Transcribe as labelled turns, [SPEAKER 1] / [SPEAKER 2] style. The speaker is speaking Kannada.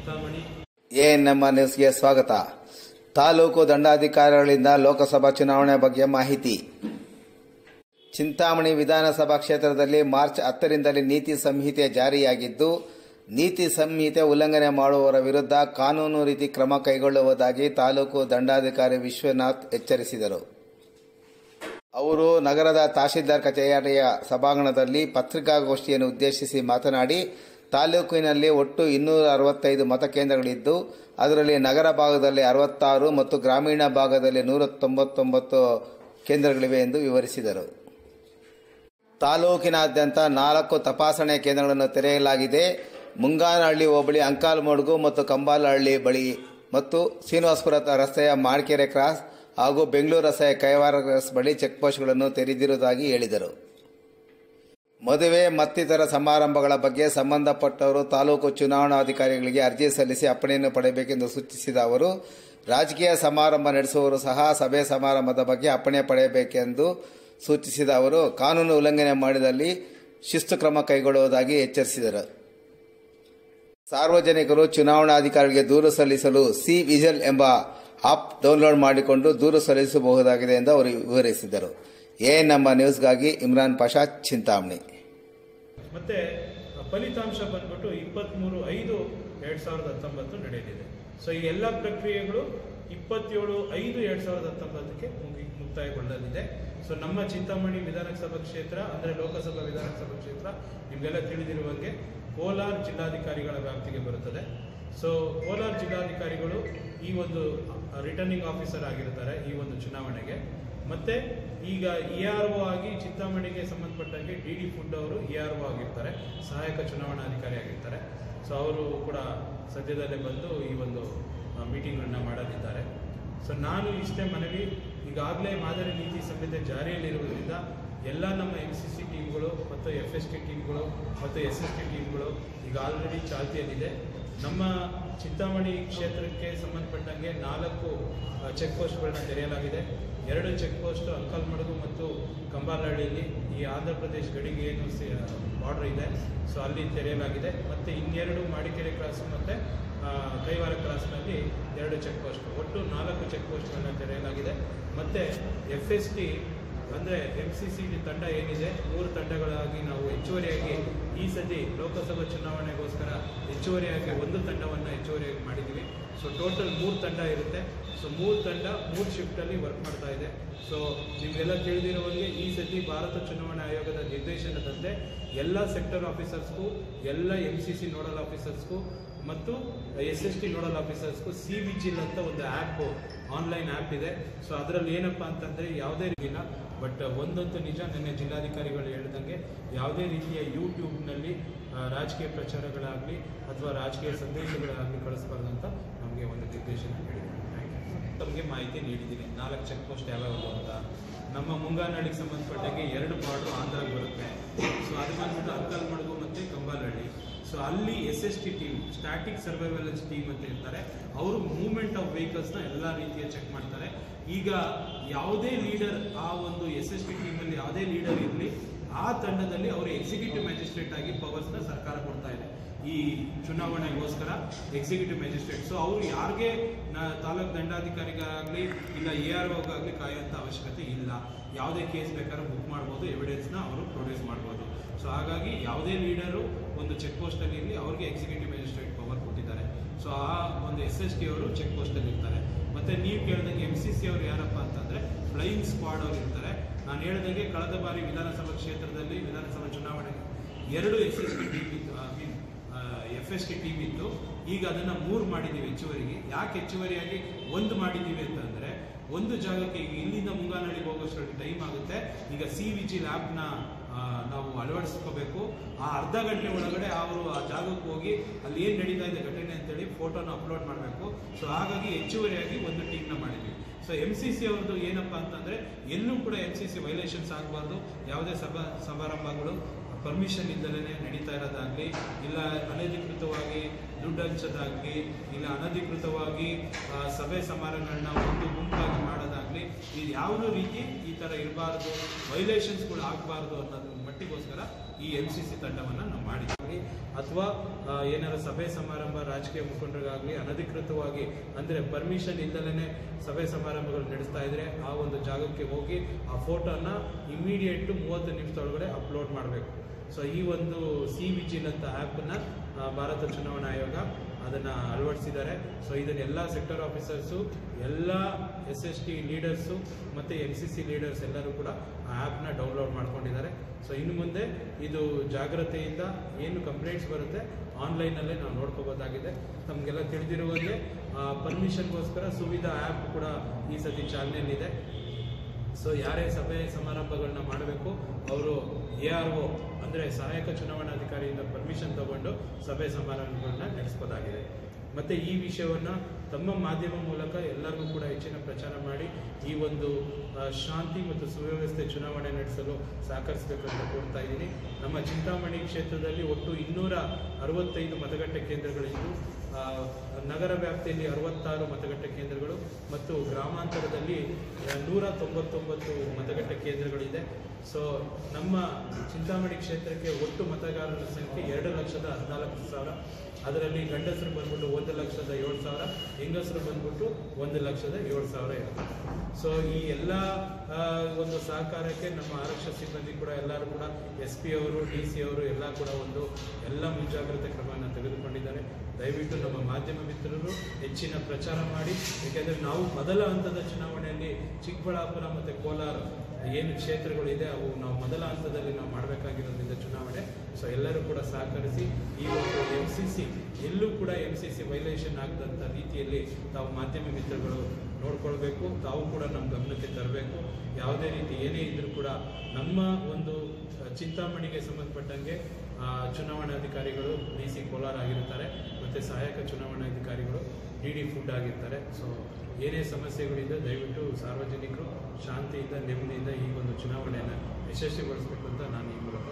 [SPEAKER 1] ಚಿಂತಾಮಣಿ.
[SPEAKER 2] ಎಎನ್ಎಂ ನ್ಯೂಸ್ಗೆ ಸ್ವಾಗತ. ತಾಲೂಕು ದಂಡಾಧಿಕಾರಿಗಳಿಂದ ಲೋಕಸಭಾ ಚುನಾವಣೆ ಬಗ್ಗೆ ಮಾಹಿತಿ. ಚಿಂತಾಮಣಿ ವಿಧಾನಸಭಾ ಕ್ಷೇತ್ರದಲ್ಲಿ ಮಾರ್ಚ್ ಹತ್ತರಿಂದಲೇ ನೀತಿ ಸಂಹಿತೆ ಜಾರಿಯಾಗಿದ್ದು, ನೀತಿ ಸಂಹಿತೆ ಉಲ್ಲಂಘನೆ ಮಾಡುವವರ ವಿರುದ್ಧ ಕಾನೂನು ರೀತಿ ಕ್ರಮ ಕೈಗೊಳ್ಳುವುದಾಗಿ ತಾಲೂಕು ದಂಡಾಧಿಕಾರಿ ವಿಶ್ವನಾಥ್ ಎಚ್ಚರಿಸಿದರು. ಅವರು ನಗರದ ತಹಶೀಲ್ದಾರ್ ಕಚೇರಿಯ ಸಭಾಂಗಣದಲ್ಲಿ ಪತ್ರಿಕಾಗೋಷ್ಠಿಯನ್ನು ಉದ್ದೇಶಿಸಿ ಮಾತನಾಡಿ ತಾಲೂಕಿನಲ್ಲಿ ಒಟ್ಟು ಇನ್ನೂರ ಅರವತ್ತೈದು ಮತಕೇಂದ್ರಗಳಿದ್ದು ಅದರಲ್ಲಿ ನಗರ ಭಾಗದಲ್ಲಿ ಅರವತ್ತಾರು ಮತ್ತು ಗ್ರಾಮೀಣ ಭಾಗದಲ್ಲಿ ನೂರ ತೊಂಬತ್ತೊಂಬತ್ತು ಕೇಂದ್ರಗಳಿವೆ ಎಂದು ವಿವರಿಸಿದರು. ತಾಲೂಕಿನಾದ್ಯಂತ ನಾಲ್ಕು ತಪಾಸಣೆ ಕೇಂದ್ರಗಳನ್ನು ತೆರೆಯಲಾಗಿದೆ. ಮುಂಗಾನಹಳ್ಳಿ ಹೋಬಳಿ, ಅಂಕಾಲ್ಮಡ್ಗು ಮತ್ತು ಕಂಬಾಲಹಳ್ಳಿ ಬಳಿ ಮತ್ತು ಶ್ರೀನಿವಾಸಪುರ ರಸ್ತೆಯ ಮಾರ್ಕೆರೆ ಕ್ರಾಸ್ ಹಾಗೂ ಬೆಂಗಳೂರು ರಸ್ತೆಯ ಕೈವಾರ ಕ್ರಾಸ್ ಬಳಿ ಚೆಕ್ಪೋಸ್ಟ್ಗಳನ್ನು ತೆರೆದಿರುವುದಾಗಿ ಹೇಳಿದರು. ಮದುವೆ ಮತ್ತಿತರ ಸಮಾರಂಭಗಳ ಬಗ್ಗೆ ಸಂಬಂಧಪಟ್ಟವರು ತಾಲೂಕು ಚುನಾವಣಾಧಿಕಾರಿಗಳಿಗೆ ಅರ್ಜಿ ಸಲ್ಲಿಸಿ ಅಪ್ಪಣೆಯನ್ನು ಪಡೆಯಬೇಕೆಂದು ಸೂಚಿಸಿದ ಅವರು, ರಾಜಕೀಯ ಸಮಾರಂಭ ನಡೆಸುವವರು ಸಹ ಸಭೆ ಸಮಾರಂಭದ ಬಗ್ಗೆ ಅಪ್ಪಣೆ ಪಡೆಯಬೇಕೆಂದು ಸೂಚಿಸಿದ ಅವರು, ಕಾನೂನು ಉಲ್ಲಂಘನೆ ಮಾಡಿದಲ್ಲಿ ಶಿಸ್ತು ಕ್ರಮ ಕೈಗೊಳ್ಳುವುದಾಗಿ ಎಚ್ಚರಿಸಿದರು. ಸಾರ್ವಜನಿಕರು ಚುನಾವಣಾಧಿಕಾರಿಗೆ ದೂರು ಸಲ್ಲಿಸಲು ಸಿ ವಿಜಲ್ ಎಂಬ ಆಪ್ ಡೌನ್ಲೋಡ್ ಮಾಡಿಕೊಂಡು ದೂರು ಸಲ್ಲಿಸಬಹುದಾಗಿದೆ ಎಂದು ಅವರು ವಿವರಿಸಿದರು. ಎ ನಮ್ಮ ನ್ಯೂಸ್ಗಾಗಿ ಇಮ್ರಾನ್ ಪಾಷಾ ಚಿಂತಾಮಣಿ.
[SPEAKER 1] ಮತ್ತೆ ಫಲಿತಾಂಶ ಬಂದ್ಬಿಟ್ಟು ಇಪ್ಪತ್ತ್ಮೂರು ಐದು ಎರಡು ಸಾವಿರದ ಹತ್ತೊಂಬತ್ತು ನಡೆಯಲಿದೆ. ಸೊ ಈ ಎಲ್ಲ ಪ್ರಕ್ರಿಯೆಗಳು ಇಪ್ಪತ್ತೇಳು ಐದು ಎರಡು ಸಾವಿರದ ಹತ್ತೊಂಬತ್ತಕ್ಕೆ ಮುಗಿ, ಮುಕ್ತಾಯಗೊಳ್ಳಲಿದೆ. ಸೊ ನಮ್ಮ ಚಿಂತಾಮಣಿ ವಿಧಾನಸಭಾ ಕ್ಷೇತ್ರ, ಅಂದರೆ ಲೋಕಸಭಾ ವಿಧಾನಸಭಾ ಕ್ಷೇತ್ರ, ನಿಮಗೆಲ್ಲ ತಿಳಿದಿರುವಂಗೆ ಕೋಲಾರ ಜಿಲ್ಲಾಧಿಕಾರಿಗಳ ವ್ಯಾಪ್ತಿಗೆ ಬರುತ್ತದೆ. ಸೊ ಕೋಲಾರ ಜಿಲ್ಲಾಧಿಕಾರಿಗಳು ಈ ಒಂದು ರಿಟರ್ನಿಂಗ್ ಆಫೀಸರ್ ಆಗಿರ್ತಾರೆ ಈ ಒಂದು ಚುನಾವಣೆಗೆ. ಮತ್ತೆ ಈಗ ಇ ಆರ್ ಒ ಆಗಿ ಚಿಂತಾಮಣಿಗೆ ಸಂಬಂಧಪಟ್ಟಂಗೆ ಡಿ ಡಿ ಫುಡ್ ಅವರು ಇ ಆರ್ ಒ ಆಗಿರ್ತಾರೆ, ಸಹಾಯಕ ಚುನಾವಣಾಧಿಕಾರಿ ಆಗಿರ್ತಾರೆ ಸೊ ಅವರು ಕೂಡ ಸದ್ಯದಲ್ಲೇ ಬಂದು ಈ ಒಂದು ಮೀಟಿಂಗ್ಗಳನ್ನ ಮಾಡಲಿದ್ದಾರೆ. ಸೊ ನಾನು ಇಷ್ಟೇ ಮನವಿ, ಈಗಾಗಲೇ ಮಾದರಿ ನೀತಿ ಸಂಹಿತೆ ಜಾರಿಯಲ್ಲಿರುವುದರಿಂದ ಎಲ್ಲ ನಮ್ಮ ಎಂ ಸಿ ಸಿ ಟೀಮ್ಗಳು ಮತ್ತು ಎಫ್ ಎಸ್ ಟಿ ಟೀಮ್ಗಳು ಮತ್ತು ಎಸ್ ಎಸ್ ಟಿ ಟೀಮ್ಗಳು ಈಗ ಆಲ್ರೆಡಿ ಚಾಲ್ತಿಯಲ್ಲಿದೆ. ನಮ್ಮ ಚಿಂತಾಮಣಿ ಕ್ಷೇತ್ರಕ್ಕೆ ಸಂಬಂಧಪಟ್ಟಂಗೆ ನಾಲ್ಕು ಚೆಕ್ ಪೋಸ್ಟ್ಗಳನ್ನ ತೆರೆಯಲಾಗಿದೆ. ಎರಡು ಚೆಕ್ ಪೋಸ್ಟ್ ಅಂಕಲ್ಮಡುಗು ಮತ್ತು ಕಂಬಾಲಹಳ್ಳಿಯಲ್ಲಿ ಈ ಆಂಧ್ರ ಪ್ರದೇಶ್ ಗಡಿಗೆ ಏನು ಬಾರ್ಡರ್ ಇದೆ, ಸೊ ಅಲ್ಲಿ ತೆರೆಯಲಾಗಿದೆ. ಮತ್ತು ಇನ್ನೆರಡು ಮಾಡಿಕೆರೆ ಕ್ರಾಸ್ ಮತ್ತು ಕೈವಾರ ಕ್ರಾಸ್ನಲ್ಲಿ ಎರಡು ಚೆಕ್ ಪೋಸ್ಟ್. ಒಟ್ಟು ನಾಲ್ಕು ಚೆಕ್ ಪೋಸ್ಟ್ಗಳನ್ನ ತೆರೆಯಲಾಗಿದೆ. ಮತ್ತೆ ಎಫ್ ಎಸ್ ಟಿ ಅಂದರೆ ಎಂ ಸಿ ಸಿ ತಂಡ ಏನಿದೆ, ಮೂರು ತಂಡಗಳಾಗಿ ನಾವು ಹೆಚ್ಚುವರಿಯಾಗಿ ಈ ಸತಿ ಲೋಕಸಭಾ ಚುನಾವಣೆಗೋಸ್ಕರ ಹೆಚ್ಚುವರಿಯಾಗಿ ಒಂದು ತಂಡವನ್ನು ಹೆಚ್ಚುವರಿಯಾಗಿ ಮಾಡಿದ್ದೀವಿ. ಸೊ ಟೋಟಲ್ ಮೂರು ತಂಡ ಇರುತ್ತೆ. ಸೊ ಮೂರು ತಂಡ, ಮೂರು ಶಿಫ್ಟಲ್ಲಿ ವರ್ಕ್ ಮಾಡ್ತಾ ಇದೆ. ಸೊ ನಿಮಗೆಲ್ಲ ತಿಳಿದಿರುವಂಗೆ ಈ ಸತಿ ಭಾರತ ಚುನಾವಣಾ ಆಯೋಗದ ನಿರ್ದೇಶನದಂತೆ ಎಲ್ಲ ಸೆಕ್ಟರ್ ಆಫೀಸರ್ಸ್ಗೂ ಎಲ್ಲ ಎಂ ಸಿ ಸಿ ನೋಡಲ್ ಆಫೀಸರ್ಸ್ಗೂ ಮತ್ತು ಎಸ್ ಎಸ್ ಟಿ ನೋಡಲ್ ಆಫೀಸರ್ಸ್ಗೂ ಸಿ ವಿಜಿಲ್ ಅಂತ ಒಂದು ಆ್ಯಪ್ ಆನ್ಲೈನ್ ಆ್ಯಪ್ ಇದೆ. ಸೊ ಅದರಲ್ಲಿ ಏನಪ್ಪ ಅಂತಂದರೆ ಯಾವುದೇ ರೀತಿಯ ಬಟ್ ಒಂದಂತೂ ನಿಜ, ನಿನ್ನೆ ಜಿಲ್ಲಾಧಿಕಾರಿಗಳು ಹೇಳ್ದಂಗೆ ಯಾವುದೇ ರೀತಿಯ ಯೂಟ್ಯೂಬ್ನಲ್ಲಿ ರಾಜಕೀಯ ಪ್ರಚಾರಗಳಾಗಲಿ ಅಥವಾ ರಾಜಕೀಯ ಸಂದೇಶಗಳಾಗಲಿ ಕಳಿಸ್ಬಾರ್ದು ಅಂತ ನಮಗೆ ಒಂದು ನಿರ್ದೇಶನ ಹೇಳಿದ್ದಾರೆ ತಮಗೆ ಮಾಹಿತಿ ನೀಡಿದ್ದೀನಿ. ನಾಲ್ಕು ಚೆಕ್ ಪೋಸ್ಟ್ ಯಾವ್ಯಾವ ಅಂತ. ನಮ್ಮ ಮುಂಗಾನಹಳ್ಳಿಗೆ ಸಂಬಂಧಪಟ್ಟಂಗೆ ಎರಡು ಬಾರ್ಡ್ರು ಆಂಧ್ರಕ್ಕೆ ಬರುತ್ತೆ. ಸೊ ಅದು ಬಂದ್ಬಿಟ್ಟು ಅಂಕಲ್ಮಡುಗು ಮತ್ತು ಕಂಬಾಲಹಳ್ಳಿ. ಸೊ ಅಲ್ಲಿ S S T team static surveillance team ಅಂತ ಇರ್ತಾರೆ ಅವರು ಮೂವ್ಮೆಂಟ್ ಆಫ್ ವೆಹಿಕಲ್ಸ್ನ ಎಲ್ಲ ರೀತಿಯ ಚೆಕ್ ಮಾಡ್ತಾರೆ. ಈಗ ಯಾವುದೇ ಲೀಡರ್ ಆ ಒಂದು ಎಸ್ ಎಸ್ ಟಿ ಟೀಮಲ್ಲಿ ಯಾವುದೇ ಲೀಡರ್ ಇರಲಿ, ಆ ತಂಡದಲ್ಲಿ ಅವರು ಎಕ್ಸಿಕ್ಯೂಟಿವ್ ಮ್ಯಾಜಿಸ್ಟ್ರೇಟ್ ಆಗಿ ಪವರ್ಸ್ನ ಸರ್ಕಾರ ಕೊಡ್ತಾ ಇದೆ. ಈ ಚುನಾವಣೆಗೋಸ್ಕರ ಎಕ್ಸಿಕ್ಯೂಟಿವ್ ಮ್ಯಾಜಿಸ್ಟ್ರೇಟ್ ಸೊ ಅವರು ಯಾರಿಗೆ ತಾಲೂಕು ದಂಡಾಧಿಕಾರಿಗಾಗಲಿ ಇಲ್ಲ ಎ ಆರ್ ಓಗಾಗಲಿ ಕಾಯುವಂಥ ಅವಶ್ಯಕತೆ ಇಲ್ಲ. ಯಾವುದೇ ಕೇಸ್ ಬೇಕಾದ್ರೂ ಬುಕ್ ಮಾಡ್ಬೋದು ಎವಿಡೆನ್ಸ್ನ ಅವರು ಪ್ರೊಡ್ಯೂಸ್ ಮಾಡ್ಬೋದು. ಸೊ ಹಾಗಾಗಿ ಯಾವುದೇ ಲೀಡರು ಒಂದು ಚೆಕ್ ಪೋಸ್ಟಲ್ಲಿ ಇರಲಿ, ಅವ್ರಿಗೆ ಎಕ್ಸಿಕ್ಯೂಟಿವ್ ಮ್ಯಾಜಿಸ್ಟ್ರೇಟ್ ಪವರ್ ಕೊಟ್ಟಿದ್ದಾರೆ. ಸೊ ಆ ಒಂದು ಎಸ್ ಎಸ್ ಟಿ ಅವರು ಚೆಕ್ ಪೋಸ್ಟಲ್ಲಿ ಇರ್ತಾರೆ. ಮತ್ತು ನೀವು ಕೇಳಿದಂಗೆ ಎಂ ಸಿ ಸಿ ಅವರು ಯಾರಪ್ಪ ಅಂತಂದರೆ ಫ್ಲೈಯಿಂಗ್ ಸ್ಕ್ವಾಡ್ ಅವರು ಇರ್ತಾರೆ. ನಾನು ಹೇಳಿದಂಗೆ ಕಳೆದ ಬಾರಿ ವಿಧಾನಸಭಾ ಕ್ಷೇತ್ರದಲ್ಲಿ ವಿಧಾನಸಭಾ ಚುನಾವಣೆಗೆ ಎರಡು S S T mean F S T team ಇತ್ತು ಈಗ ಅದನ್ನು ಮೂರು ಮಾಡಿದ್ದೀವಿ ಹೆಚ್ಚುವರಿಗೆ. ಯಾಕೆ ಹೆಚ್ಚುವರಿಯಾಗಿ? ಒಂದು ಮಾಡಿದ್ದೀವಿ ಅಂತಂದರೆ, ಒಂದು ಜಾಗಕ್ಕೆ ಈಗ ಇಲ್ಲಿಂದ ಮುಂಗಾನಳ್ಳಿಗೆ ಹೋಗೋಷ್ಟರಲ್ಲಿ ಟೈಮ್ ಆಗುತ್ತೆ. ಈಗ ಸಿ ವಿ ಜಿ ಲ್ಯಾಬ್ನ ನಾವು ಅಳವಡಿಸ್ಕೋಬೇಕು. ಆ ಅರ್ಧ ಗಂಟೆ ಒಳಗಡೆ ಅವರು ಆ ಜಾಗಕ್ಕೆ ಹೋಗಿ ಅಲ್ಲಿ ಏನು ನಡೀತಾ ಇದೆ ಘಟನೆ ಅಂತೇಳಿ ಫೋಟೋನ ಅಪ್ಲೋಡ್ ಮಾಡಬೇಕು. ಸೊ ಹಾಗಾಗಿ ಹೆಚ್ಚುವರಿಯಾಗಿ ಒಂದು ಟೀಮ್ನ ಮಾಡಿದ್ವಿ. ಸೊ ಎಂ ಸಿ ಸಿ ಅವ್ರದ್ದು ಏನಪ್ಪ ಅಂತಂದರೆ, ಎಲ್ಲೂ ಕೂಡ ಎಂ ಸಿ ಸಿ ವೈಲೇಷನ್ಸ್ ಆಗಬಾರ್ದು. ಯಾವುದೇ ಸಭಾ, ಸಮಾರಂಭಗಳು ಪರ್ಮಿಷನ್ ಇದ್ದಲೇ ನಡೀತಾ ಇರೋದಾಗ್ಲಿ, ಇಲ್ಲ ಅನಧಿಕೃತವಾಗಿ ದುಡ್ಡು ಹಂಚೋದಾಗ್ಲಿ, ಇಲ್ಲ ಅನಧಿಕೃತವಾಗಿ ಸಭೆ ಸಮಾರಂಭಗಳನ್ನ ಒಂದು ಗುಂಪಾಗಿ ಮಾಡೋದಾಗ್ಲಿ ಇದು ಯಾವುದೋ ರೀತಿ ಈ ಥರ ಇರಬಾರ್ದು ವೈಲೇಷನ್ಸ್ಗಳು ಆಗಬಾರ್ದು ಅನ್ನೋದ್ರ ಮಟ್ಟಿಗೋಸ್ಕರ ಈ ಎನ್ ಸಿ ಸಿ ತಂಡವನ್ನು ನಾವು ಮಾಡಿದ್ದೀವಿ. ಅಥವಾ ಏನಾರ ಸಭೆ ಸಮಾರಂಭ ರಾಜಕೀಯ ಮುಖಂಡರಿಗಾಗಲಿ, ಅನಧಿಕೃತವಾಗಿ, ಅಂದರೆ ಪರ್ಮಿಷನ್ ಇಲ್ಲದೇ ಸಭೆ ಸಮಾರಂಭಗಳು ನಡೆಸ್ತಾ ಇದ್ರೆ ಆ ಒಂದು ಜಾಗಕ್ಕೆ ಹೋಗಿ ಆ ಫೋಟೋನ ಇಮಿಡಿಯೇಟ್ ಮೂವತ್ತು ನಿಮಿಷದೊಳಗಡೆ ಅಪ್ಲೋಡ್ ಮಾಡಬೇಕು. ಸೊ ಈ ಒಂದು ಸಿ ವಿಜಿಲ್ ಅಂತ ಆ್ಯಪನ್ನು ಭಾರತ ಚುನಾವಣಾ ಆಯೋಗ ಅದನ್ನು ಅಳವಡಿಸಿದ್ದಾರೆ. ಸೊ ಇದನ್ನು ಎಲ್ಲ ಸೆಕ್ಟರ್ ಆಫೀಸರ್ಸು ಎಲ್ಲ ಎಸ್ ಎಸ್ ಟಿ ಲೀಡರ್ಸು ಮತ್ತು ಎನ್ ಸಿ ಸಿ ಲೀಡರ್ಸ್ ಎಲ್ಲರೂ ಕೂಡ ಆ ಆ್ಯಪ್ನ ಡೌನ್ಲೋಡ್ ಮಾಡ್ಕೊಂಡಿದ್ದಾರೆ. ಸೊ ಇನ್ನು ಮುಂದೆ ಇದು ಜಾಗ್ರತೆಯಿಂದ ಏನು ಕಂಪ್ಲೇಂಟ್ಸ್ ಬರುತ್ತೆ ಆನ್ಲೈನಲ್ಲೇ ನಾವು ನೋಡ್ಕೋಬೋದಾಗಿದೆ. ತಮಗೆಲ್ಲ ತಿಳಿದಿರುವಂತೆ ಪರ್ಮಿಷನ್ಗೋಸ್ಕರ ಸುವಿಧಾ ಆ್ಯಪ್ ಕೂಡ ಈ ಸತಿ ಚಾಲನೆಯಲ್ಲಿದೆ. ಸೊ ಯಾರೇ ಸಭೆ ಸಮಾರಂಭಗಳನ್ನ ಮಾಡಬೇಕು, ಅವರು ಎ ಆರ್ ಒ, ಅಂದರೆ ಸಹಾಯಕ ಚುನಾವಣಾಧಿಕಾರಿಯಿಂದ ಪರ್ಮಿಷನ್ ತಗೊಂಡು ಸಭೆ ಸಮಾರಂಭಗಳನ್ನ ನಡೆಸ್ಬೋದಾಗಿದೆ. ಮತ್ತೆ ಈ ವಿಷಯವನ್ನ ತಮ್ಮ ಮಾಧ್ಯಮ ಮೂಲಕ ಎಲ್ಲರಿಗೂ ಕೂಡ ಹೆಚ್ಚಿನ ಪ್ರಚಾರ ಮಾಡಿ, ಈ ಒಂದು ಶಾಂತಿ ಮತ್ತು ಸುವ್ಯವಸ್ಥೆ ಚುನಾವಣೆ ನಡೆಸಲು ಸಹಕರಿಸಬೇಕು ಅಂತ ಕೋರ್ತಾ ಇದ್ದೀನಿ. ನಮ್ಮ ಚಿಂತಾಮಣಿ ಕ್ಷೇತ್ರದಲ್ಲಿ ಒಟ್ಟು ಇನ್ನೂರ ಅರವತ್ತೈದು ಮತಗಟ್ಟೆ ಕೇಂದ್ರಗಳಿದ್ದು ನಗರ ವ್ಯಾಪ್ತಿಯಲ್ಲಿ ಅರವತ್ತಾರು ಮತಗಟ್ಟೆ ಕೇಂದ್ರಗಳು ಗ್ರಾಮಾಂತರದಲ್ಲಿ ಆ, ನೂರ ತೊಂಬತ್ತೊಂಬತ್ತು ಮತಗಟ್ಟೆ ಕೇಂದ್ರಗಳಿದೆ ಸೊ ನಮ್ಮ ಚಿಂತಾಮಣಿ ಕ್ಷೇತ್ರಕ್ಕೆ ಒಟ್ಟು ಮತದಾರರ ಸಂಖ್ಯೆ ಎರಡು ಲಕ್ಷದ ಹದಿನಾಲ್ಕು ಸಾವಿರ. ಅದರಲ್ಲಿ ಗಂಡಸರು ಬಂದ್ಬಿಟ್ಟು ಒಂದು ಲಕ್ಷದ ಏಳು ಸಾವಿರ, ಹೆಂಗಸರು ಬಂದ್ಬಿಟ್ಟು ಒಂದು ಲಕ್ಷದ ಏಳು ಸಾವಿರ ಇರುತ್ತೆ. ಸೊ ಈ ಎಲ್ಲ ಒಂದು ಸಹಕಾರಕ್ಕೆ ನಮ್ಮ ಆರಕ್ಷಕ ಸಿಬ್ಬಂದಿ ಕೂಡ ಎಲ್ಲರೂ ಕೂಡ, ಎಸ್ ಪಿ ಅವರು, ಡಿ ಸಿ ಅವರು ಎಲ್ಲ ಕೂಡ ಒಂದು ಎಲ್ಲ ಮುಂಜಾಗ್ರತೆ ಕ್ರಮವನ್ನು ತೆಗೆದುಕೊಂಡಿದ್ದಾರೆ. ದಯವಿಟ್ಟು ನಮ್ಮ ಮಾಧ್ಯಮ ಮಿತ್ರರು ಹೆಚ್ಚಿನ ಪ್ರಚಾರ ಮಾಡಿ. ಏಕೆಂದರೆ ನಾವು ಮೊದಲ ಹಂತದ ಚುನಾವಣೆಯಲ್ಲಿ ಚಿಕ್ಕಬಳ್ಳಾಪುರ ಮತ್ತು ಕೋಲಾರ ಏನು ಕ್ಷೇತ್ರಗಳಿದೆ, ಅವು ನಾವು ಮೊದಲ ಹಂತದಲ್ಲಿ ನಾವು ಮಾಡಬೇಕಾಗಿರೋದ್ರಿಂದ ಚುನಾವಣೆ. ಸೊ ಎಲ್ಲರೂ ಕೂಡ ಸಹಕರಿಸಿ, ಈ ಒಂದು ಎಂ ಸಿ ಸಿ ಎಲ್ಲೂ ಕೂಡ ಎಂ ಸಿ ಸಿ ವೈಲೇಷನ್ ಆಗದಂಥ ರೀತಿಯಲ್ಲಿ ತಾವು ಮಾಧ್ಯಮ ಮಿತ್ರಗಳು ನೋಡ್ಕೊಳ್ಬೇಕು, ತಾವು ಕೂಡ ನಮ್ಮ ಗಮನಕ್ಕೆ ತರಬೇಕು. ಯಾವುದೇ ರೀತಿ ಏನೇ ಇದ್ರೂ ಕೂಡ ನಮ್ಮ ಒಂದು ಚಿಂತಾಮಣಿಗೆ ಸಂಬಂಧಪಟ್ಟಂಗೆ ಚುನಾವಣಾಧಿಕಾರಿಗಳು ಡಿ ಸಿ ಕೋಲಾರ ಆಗಿರ್ತಾರೆ, ಮತ್ತು ಸಹಾಯಕ ಚುನಾವಣಾಧಿಕಾರಿಗಳು ಡಿ ಡಿ ಫುಡ್ ಆಗಿರ್ತಾರೆ. ಸೊ ಏನೇ ಸಮಸ್ಯೆಗಳಿದೆ ದಯವಿಟ್ಟು ಸಾರ್ವಜನಿಕರು ಶಾಂತಿಯಿಂದ ನೆಮ್ಮದಿಯಿಂದ ಈ ಒಂದು ಚುನಾವಣೆಯನ್ನು ಯಶಸ್ವಿಗೊಳಿಸಬೇಕು ಅಂತ ನಾನು ಈ ಮೂಲಕ